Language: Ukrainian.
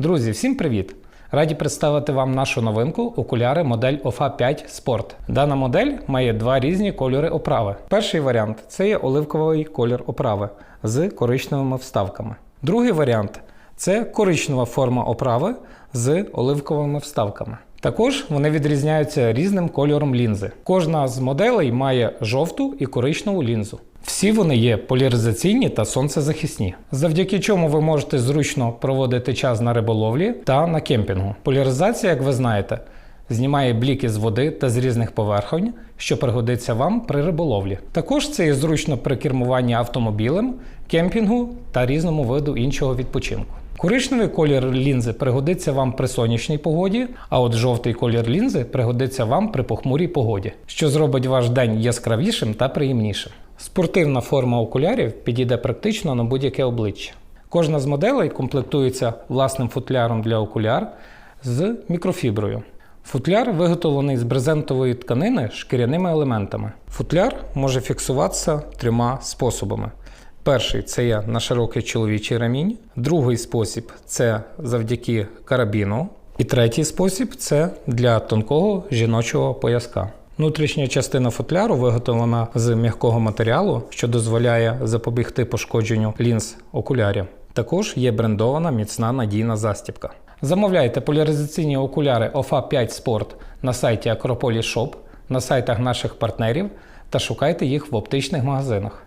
Друзі, всім привіт! Раді представити вам нашу новинку окуляри модель OFA 5 Sport. Дана модель має два різні кольори оправи. Перший варіант це є оливковий колір оправи з коричневими вставками. Другий варіант це коричнева форма оправи з оливковими вставками. Також вони відрізняються різним кольором лінзи. Кожна з моделей має жовту і коричневу лінзу. Всі вони є поляризаційні та сонцезахисні, завдяки чому ви можете зручно проводити час на риболовлі та на кемпінгу. Поляризація, як ви знаєте, знімає бліки з води та з різних поверхонь, що пригодиться вам при риболовлі. Також це є зручно при кермуванні автомобілем, кемпінгу та різному виду іншого відпочинку. Коричневий колір лінзи пригодиться вам при сонячній погоді, а от жовтий колір лінзи пригодиться вам при похмурій погоді, що зробить ваш день яскравішим та приємнішим. Спортивна форма окулярів підійде практично на будь-яке обличчя. Кожна з моделей комплектується власним футляром для окуляр з мікрофіброю. Футляр виготовлений з брезентової тканини шкіряними елементами. Футляр може фіксуватися трьома способами. Перший це є на широкий чоловічий ремінь, другий спосіб це завдяки карабіну, і третій спосіб це для тонкого жіночого пояска. Внутрішня частина футляру виготовлена з м'якого матеріалу, що дозволяє запобігти пошкодженню лінз окулярів. Також є брендована міцна надійна застібка. Замовляйте поляризаційні окуляри OFA 5 Sport на сайті Acropolis Shop, на сайтах наших партнерів та шукайте їх в оптичних магазинах.